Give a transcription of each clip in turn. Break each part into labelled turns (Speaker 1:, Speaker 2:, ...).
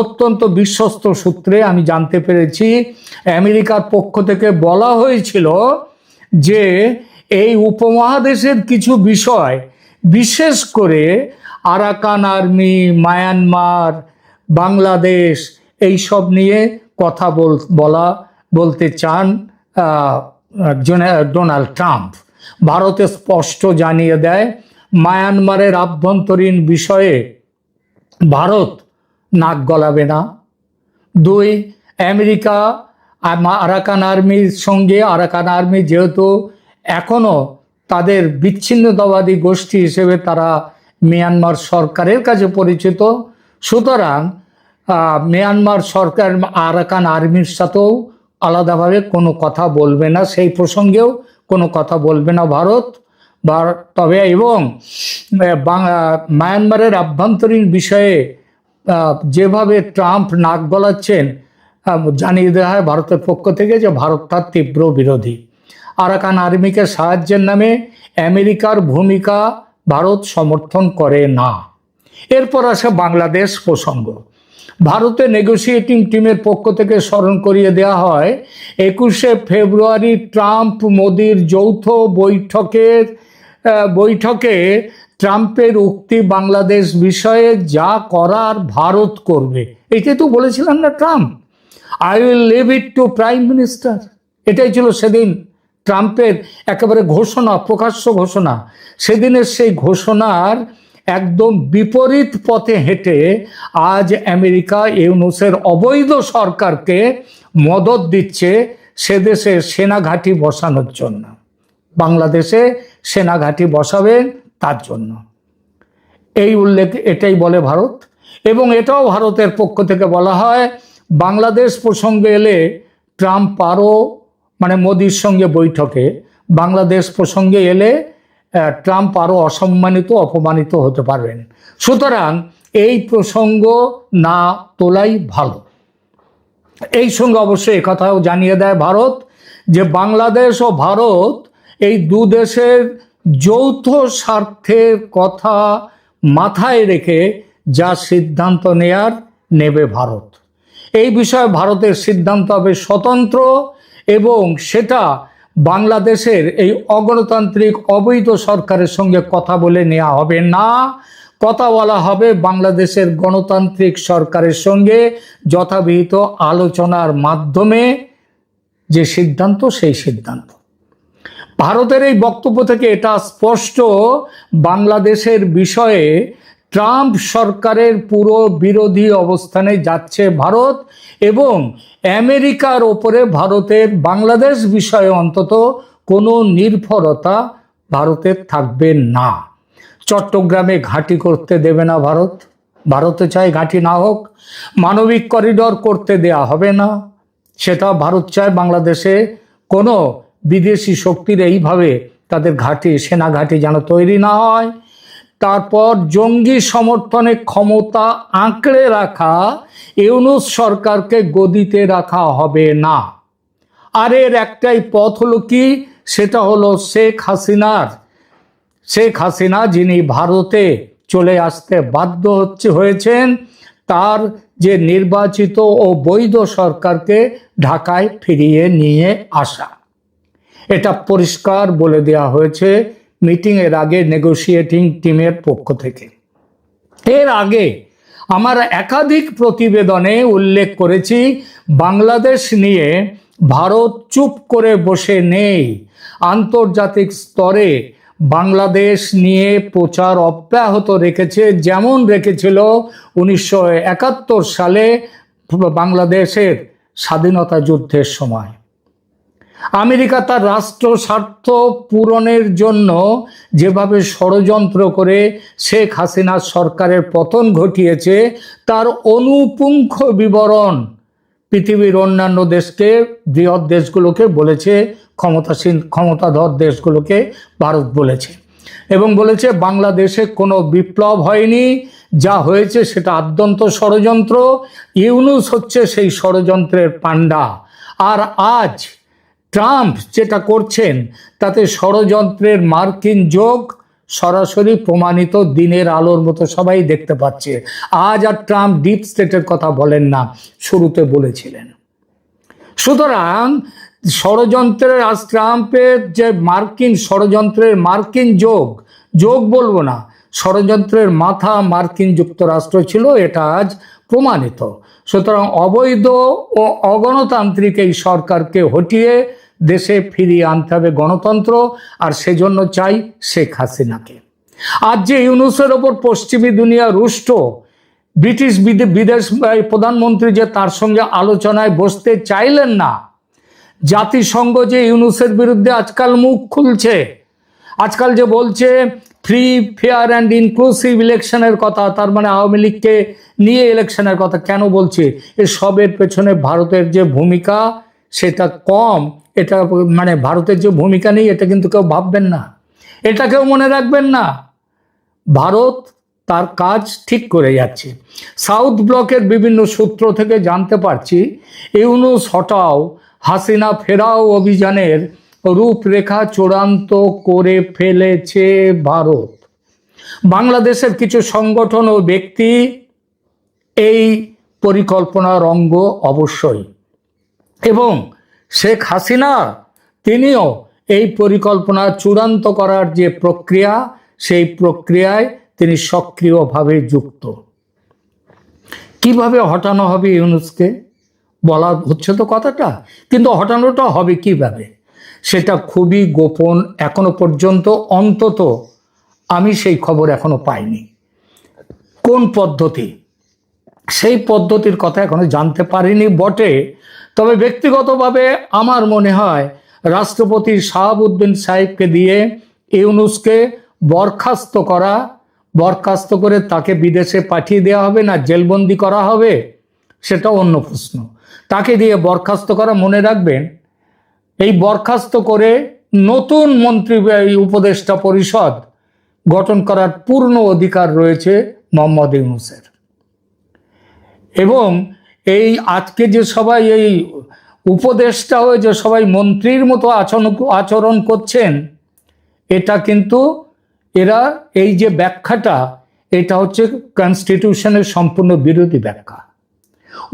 Speaker 1: অত্যন্ত বিশ্বস্ত সূত্রে আমি জানতে পেরেছি, আমেরিকার পক্ষ থেকে বলা হয়েছিল যে এই উপমহাদেশের কিছু বিষয়, বিশেষ করে আরাকান আর্মি, মায়ানমার, বাংলাদেশ এই সব নিয়ে কথা বল, বলা, বলতে চান ডোনাল্ড ট্রাম্প। ভারতে স্পষ্ট জানিয়ে দেয়, মায়ানমারের আভ্যন্তরীণ বিষয়ে ভারত নাক গলাবে না। দুই, আমেরিকা আরাকান আর্মির সঙ্গে, আরাকান আর্মি যেহেতু এখনও তাদের বিচ্ছিন্নতাবাদী গোষ্ঠী হিসেবে তারা মিয়ানমার সরকারের কাছে পরিচিত, সুতরাং মিয়ানমার সরকার আরাকান আর্মির সাথেও আলাদাভাবে কোনো কথা বলবে না, সেই প্রসঙ্গেও কোনো কথা বলবে না ভারত। তবে এবং মায়ানমারের আভ্যন্তরীণ বিষয়ে যেভাবে ট্রাম্প নাক গলাচ্ছেন জানিয়ে দেওয়া হয় ভারতের পক্ষ থেকে যে ভারত তার তীব্র বিরোধী। আরাকান আর্মিকে সাহায্যের নামে আমেরিকার ভূমিকা ভারত সমর্থন করে না। এরপর আসে বাংলাদেশ প্রসঙ্গ। ভারতের নেগোসিয়েটিং টিমের পক্ষ থেকে স্মরণ করিয়ে দেওয়া হয়, একুশে ফেব্রুয়ারি ট্রাম্প মোদির যৌথ বৈঠকের বৈঠকে ট্রাম্পের উক্তি বাংলাদেশ বিষয়ে যা করার ভারত করবে। এটাই তো বলেছিলেন না Trump. I will leave it to prime minister এটাই ছিল সেদিন ট্রাম্পের একেবারে ঘোষণা, প্রকাশ্য ঘোষণা। সেদিনের সেই ঘোষণার একদম বিপরীত পথে হেঁটে আজ আমেরিকা ইউনুসের অবৈধ সরকারকে মদত দিচ্ছে সে দেশে সেনা ঘাঁটি বসানোর জন্য। বাংলাদেশে সেনা ঘাঁটি বসাবেন তার জন্য। এই উল্লেখ, এটাই বলে ভারত। এবং এটাও ভারতের পক্ষ থেকে বলা হয়, বাংলাদেশ প্রসঙ্গে এলে ট্রাম্প আরও মানে মোদির সঙ্গে বৈঠকে, বাংলাদেশ প্রসঙ্গে এলে ট্রাম্প আরও অসম্মানিত, অপমানিত হতে পারবেন। সুতরাং এই প্রসঙ্গ না তোলাই ভালো। এই সঙ্গে অবশ্যই কথাও জানিয়ে দেয় ভারত যে বাংলাদেশ ও ভারত এই দু দেশের যৌথ স্বার্থের কথা মাথায় রেখে যা সিদ্ধান্ত নেয়ার নেবে ভারত। এই বিষয়ে ভারতের সিদ্ধান্ত হবে স্বতন্ত্র এবং সেটা বাংলাদেশের এই অগণতান্ত্রিক অবৈধ সরকারের সঙ্গে কথা বলে নেওয়া হবে না। কথা বলা হবে বাংলাদেশের গণতান্ত্রিক সরকারের সঙ্গে যথাবিহিত আলোচনার মাধ্যমে যে সিদ্ধান্ত, সেই সিদ্ধান্ত। ভারতের এই বক্তব্য থেকে এটা স্পষ্ট, বাংলাদেশের বিষয়ে ট্রাম্প সরকারের পুরো বিরোধী অবস্থানে যাচ্ছে ভারত এবং আমেরিকার ওপরে ভারতের বাংলাদেশ বিষয়ে অন্তত কোনো নির্ভরতা ভারতের থাকবে না। চট্টগ্রামে ঘাঁটি করতে দেবে না ভারত। ভারতে চায় ঘাঁটি না হোক, মানবিক করিডর করতে দেয়া হবে না। সেটা ভারত চায় বাংলাদেশে কোনো বিদেশি শক্তির এইভাবে তাদের ঘাঁটি, সেনা ঘাঁটি যেন তৈরি না হয়। তারপর জঙ্গি সমর্থনে ক্ষমতা আঁকড়ে রাখা, ইউনুস সরকারকে গদিতে রাখা হবে না। আর এর একটাই পথ হলো কি? সেটা হলো শেখ হাসিনার, শেখ হাসিনা যিনি ভারতে চলে আসতে বাধ্য হচ্ছে হয়েছেন, তার যে নির্বাচিত ও বৈধ সরকারকে ঢাকায় ফিরিয়ে নিয়ে আসা। এটা পরিষ্কার বলে দেওয়া হয়েছে মিটিংয়ের আগে নেগোসিয়েটিং টিমের পক্ষ থেকে। এর আগে আমার একাধিক প্রতিবেদনে উল্লেখ করেছি, বাংলাদেশ নিয়ে ভারত চুপ করে বসে নেই। আন্তর্জাতিক স্তরে বাংলাদেশ নিয়ে প্রচার অব্যাহত রেখেছে, যেমন রেখেছিল উনিশশো একাত্তর সালে বাংলাদেশের স্বাধীনতা যুদ্ধের সময়। আমেরিকা তার রাষ্ট্র স্বার্থ পূরণের জন্য যেভাবে ষড়যন্ত্র করে শেখ হাসিনা সরকারের পতন ঘটিয়েছে, তার অনুপুঙ্খ বিবরণ পৃথিবীর অন্যান্য দেশকে, বৃহৎ দেশগুলোকে বলেছে, ক্ষমতাসীন, ক্ষমতাধর দেশগুলোকে ভারত বলেছে। এবং বলেছে, বাংলাদেশে কোনো বিপ্লব হয়নি, যা হয়েছে সেটা আদ্যন্ত ষড়যন্ত্র, ইউনুস হচ্ছে সেই ষড়যন্ত্রের পাণ্ডা। আর আজ ট্রাম্প যেটা করছেন, তাতে ষড়যন্ত্রের মার্কিন যোগ সরাসরি প্রমাণিত দিনের আলোর মতো সবাই দেখতে পাচ্ছে। আজ আর ট্রাম্প ডিপ স্টেটের কথা বলেন না, শুরুতে বলেছিলেন। সুতরাং ষড়যন্ত্রের, আজ ট্রাম্পের যে মার্কিন ষড়যন্ত্রের মার্কিন যোগ যোগ বলব না, ষড়যন্ত্রের মাথা মার্কিন যুক্তরাষ্ট্র ছিল, এটা আজ প্রমাণিত। সুতরাং অবৈধ ও অগণতান্ত্রিক এই সরকারকে হটিয়ে দেশে ফিরিয়ে আনতে হবে গণতন্ত্র, আর সেজন্য চাই শেখ হাসিনাকে। আজ যে ইউনুসের ওপর পশ্চিমী দুনিয়া রুষ্ট, ব্রিটিশ বিদে- বিদেশ প্রধানমন্ত্রী যে তার সঙ্গে আলোচনায় বসতে চাইলেন না, জাতিসংঘ যে ইউনুসের বিরুদ্ধে আজকাল মুখ খুলছে, আজকাল যে বলছে ফ্রি ফেয়ার অ্যান্ড ইনক্লুসিভ ইলেকশনের কথা তার মানে আওয়ামী লীগকে নিয়ে ইলেকশনের কথা কেন বলছে? এ সবের পেছনে ভারতের যে ভূমিকা, সেটা কম। এটা মানে ভারতের যে ভূমিকা নেই, এটা কিন্তু কেউ ভাববেন না। এটা কেউ মনে রাখবেন না। ভারত তার কাজ ঠিক করে যাচ্ছে। সাউথ ব্লকের বিভিন্ন সূত্র থেকে জানতে পারছি, ইউনুস হটাও হাসিনা ফেরাও অভিযানের রূপরেখা চূড়ান্ত করে ফেলেছে ভারত। বাংলাদেশের কিছু সংগঠন ও ব্যক্তি এই পরিকল্পনার অঙ্গ অবশ্যই। এবং শেখ হাসিনা, তিনিও এই পরিকল্পনা চূড়ান্ত করার যে প্রক্রিয়া, সেই প্রক্রিয়ায় তিনি সক্রিয়ভাবে যুক্ত। কীভাবে হটানো হবে ইউনুসকে? বলা হচ্ছে তো কথাটা, কিন্তু হটানোটা হবে কীভাবে? সেটা খুবই গোপন এখনও পর্যন্ত, অন্তত আমি সেই খবর এখনও পাইনি। কোন পদ্ধতি? সেই পদ্ধতির কথা এখনও জানতে পারিনি, বটে তবে ব্যক্তিগতভাবে আমার মনে হয় রাষ্ট্রপতি শাহাবুদ্দিন সাহেবকে দিয়ে ইউনুসকে বরখাস্ত করা, বরখাস্ত করে তাকে বিদেশে পাঠিয়ে দেওয়া হবে না, জেলবন্দি করা হবে সেটা অন্য প্রশ্ন। তাকে দিয়ে বরখাস্ত করা মনে রাখবেন, এই বরখাস্ত করে নতুন মন্ত্রী উপদেষ্টা পরিষদ গঠন করার পূর্ণ অধিকার রয়েছে মোহাম্মদ ইউনুসের। এবং এই আজকে যে সবাই এই উপদেশটা হয়ে যে সবাই মন্ত্রীর মতো আচরণ আচরণ করছেন, এটা কিন্তু এরা এই যে ব্যাখ্যাটা, এটা হচ্ছে কনস্টিটিউশনের সম্পূর্ণ বিরোধী ব্যাখ্যা।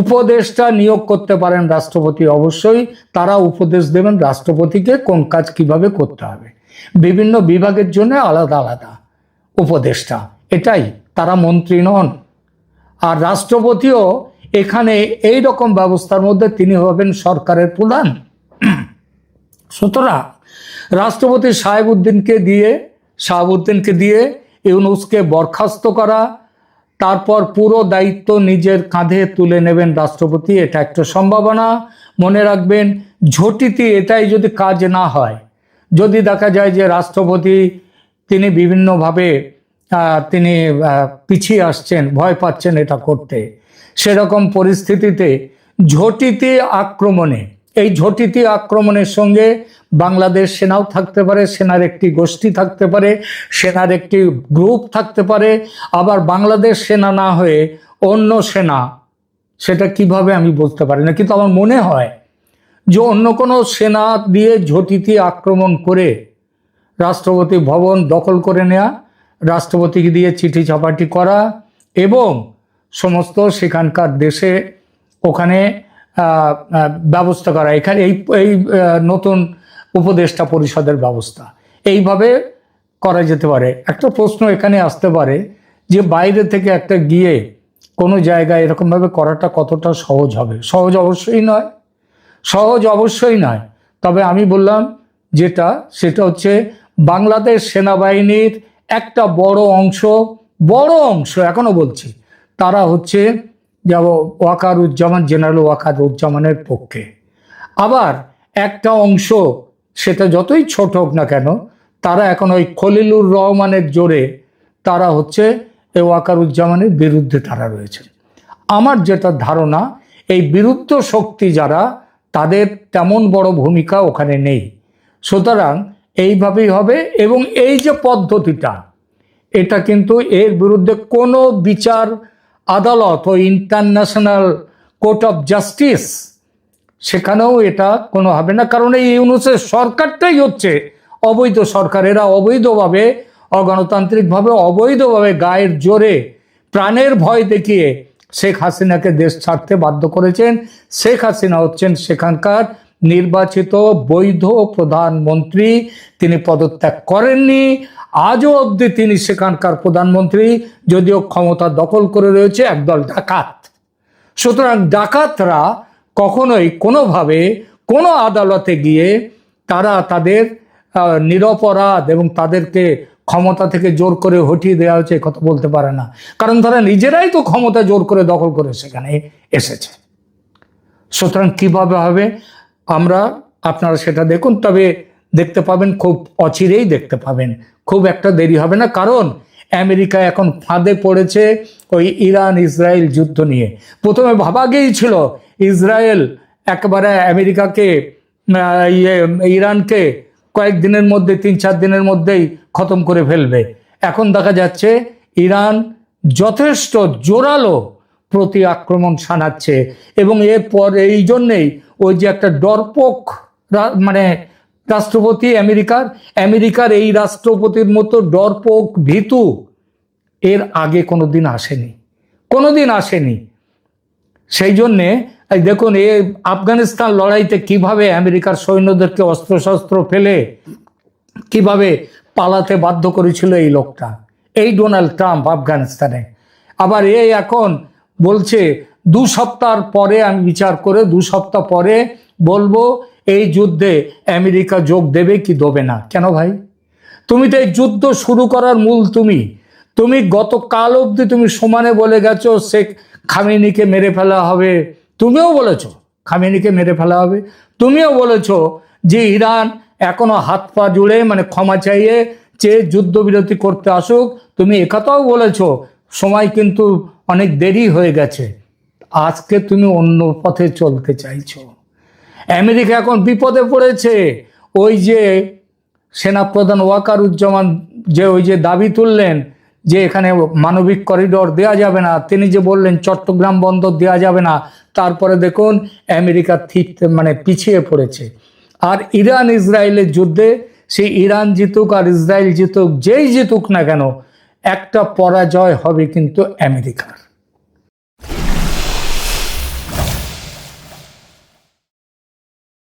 Speaker 1: উপদেষ্টা নিয়োগ করতে পারেন রাষ্ট্রপতি, অবশ্যই তারা উপদেশ দেবেন রাষ্ট্রপতিকে কোন কাজ কীভাবে করতে হবে। বিভিন্ন বিভাগের জন্য আলাদা আলাদা উপদেষ্টা, এটাই, তারা মন্ত্রী নন। আর রাষ্ট্রপতিও এখানে এই রকম ব্যবস্থার মধ্যে তিনি হবেন সরকারের প্রধান। সুতরাং রাষ্ট্রপতি সাহেবউদ্দিনকে দিয়ে শাহাবুদ্দিনকে দিয়ে ইউনুসকে বরখাস্ত করা, তারপর পুরো দায়িত্ব নিজের কাঁধে তুলে নেবেন রাষ্ট্রপতি, এটা একটা সম্ভাবনা। মনে রাখবেন, ঝটিতি এটাই যদি কাজ না হয়, যদি দেখা যায় যে রাষ্ট্রপতি তিনি বিভিন্নভাবে তিনি পিছিয়ে আসছেন, ভয় পাচ্ছেন এটা করতে সেরকম পরিস্থিতিতে ঝটিতি আক্রমণে, এই ঝটিতি আক্রমণের সঙ্গে বাংলাদেশ সেনাও থাকতে পারে, সেনার একটি গোষ্ঠী থাকতে পারে, সেনার একটি গ্রুপ থাকতে পারে, আবার বাংলাদেশ সেনা না হয়ে অন্য সেনা, সেটা কীভাবে আমি বলতে পারি না, কিন্তু আমার মনে হয় যে অন্য কোনো সেনা দিয়ে ঝটিতি আক্রমণ করে রাষ্ট্রপতি ভবন দখল করে নেওয়া রাষ্ট্রপতিকে দিয়ে চিঠি চাপাটি করা এবং সমস্ত সেখানকার দেশে ওখানে ব্যবস্থা করা। এখানে এই এই নতুন উপদেষ্টা পরিষদের ব্যবস্থা। এইভাবে করা যেতে পারে। একটা প্রশ্ন এখানে আসতে পারে যে বাইরে থেকে একটা গিয়ে কোনো জায়গায় এরকমভাবে করাটা কতটা সহজ হবে? সহজ অবশ্যই নয়। সহজ অবশ্যই নয়। তবে আমি বললাম যেটা, সেটা হচ্ছে বাংলাদেশ সেনাবাহিনীর একটা বড় অংশ বড় অংশ, এখনও বলছি তারা হচ্ছে যাব ওয়াকারুজ্জামান, জেনারেল ওয়াকারুজ্জামানের পক্ষে। আবার একটা অংশ, সেটা যতই ছোট হোক না কেন, তারা এখন ওই খলিলুর রহমানের জোরে তারা হচ্ছে এই ওয়াকারুজ্জামানের বিরুদ্ধে তারা রয়েছে। আমার যেটা ধারণা, এই বিরুদ্ধ শক্তি যারা, তাদের তেমন বড় ভূমিকা ওখানে নেই। সুতরাং এইভাবেই হবে এবং এই যে পদ্ধতিটা, এটা কিন্তু এর বিরুদ্ধে কোনো বিচার আদালত ও ইন্টারন্যাশনাল কোর্ট অফ জাস্টিস, সেখানেও এটা কোনো হবে না। কারণ এই ইউনুসের সরকারটাই হচ্ছে অবৈধ সরকার। এরা অবৈধভাবে, অগণতান্ত্রিকভাবে অবৈধভাবে গায়ের জোরে প্রাণের ভয় দেখিয়ে শেখ হাসিনাকে দেশ ছাড়তে বাধ্য করেছেন। শেখ হাসিনা হচ্ছেন সেখানকার নির্বাচিত বৈধ প্রধানমন্ত্রী। তিনি পদত্যাগ করেননি। আজও অবধি তিনি সেখানকার প্রধানমন্ত্রী, যদিও ক্ষমতা দখল করে রয়েছে একদল ডাকাত। সুতরাং ডাকাতরা কখনোই কোনোভাবে কোনো আদালতে গিয়ে তারা তাদের নিরপরাধ এবং তাদেরকে ক্ষমতা থেকে জোর করে হটিয়ে দেওয়া হয়েছে কথা বলতে পারে না। কারণ তারা নিজেরাই তো ক্ষমতা জোর করে দখল করে সেখানে এসেছে। সুতরাং কীভাবে হবে? আমরা আপনারা সেটা দেখুন। তবে দেখতে পাবেন, খুব অচিরেই দেখতে পাবেন। খুব একটা দেরি হবে না, কারণ আমেরিকা এখন ফাঁদে পড়েছে ওই ইরান ইসরায়েল যুদ্ধ নিয়ে। প্রথমে ভাবা গিয়েছিল, ইসরায়েল একবারে আমেরিকাকে ইয়ে ইরানকে কয়েকদিনের মধ্যে তিন চার দিনের মধ্যেই খতম করে ফেলবে। এখন দেখা যাচ্ছে, ইরান যথেষ্ট জোরালো প্রতি আক্রমণ শানাচ্ছে এবং এরপর এই জন্যেই ওই যে একটা ডরপোক মানে রাষ্ট্রপতি আমেরিকার আমেরিকার এই রাষ্ট্রপতির মতো ডরপোক ভীতু এর আগে কোনোদিন আসেনি। কোনোদিন আসেনি। সেই জন্যে দেখুন এ আফগানিস্তান লড়াইতে কীভাবে আমেরিকার সৈন্যদেরকে অস্ত্রশস্ত্র ফেলে কীভাবে পালাতে বাধ্য করেছিল এই লোকটা, এই ডোনাল্ড ট্রাম্প আফগানিস্তানে। আবার এ এখন বলছে, দু সপ্তাহ পরে আমি বিচার করে, দু সপ্তাহ পরে বলব এই যুদ্ধে আমেরিকা যোগ দেবে কি দেবে না? কেন ভাই? তুমি তো এই যুদ্ধ শুরু করার মূল তুমি। তুমি গতকাল অবধি তুমি সমানে বলে গেছো, শেখ খামেনিকে মেরে ফেলা হবে। তুমিও বলেছ, খামেনিকে মেরে ফেলা হবে। তুমিও বলেছ যে ইরান এখনও হাত পা জুড়ে মানে ক্ষমা চাইয়ে চেয়ে যুদ্ধবিরতি করতে আসুক, তুমি একথাও বলেছ, সময় কিন্তু অনেক দেরি হয়ে গেছে। আজকে তুমি অন্য পথে চলতে চাইছো। আমেরিকা এখন বিপদে পড়েছে। ওই যে সেনাপ্রধান ওয়াকারুজ্জামান যে ওই যে দাবি তুললেন যে এখানে মানবিক করিডোর দেওয়া যাবে না, তিনি যে বললেন চট্টগ্রাম বন্দর দেওয়া যাবে না, তারপরে দেখুন আমেরিকা ঠিক মানে পিছিয়ে পড়েছে। আর ইরান ইসরায়েলের যুদ্ধে সেই ইরান জিতুক আর ইসরায়েল জিতুক, যেই জিতুক না কেন, একটা পরাজয় হবে কিন্তু আমেরিকার।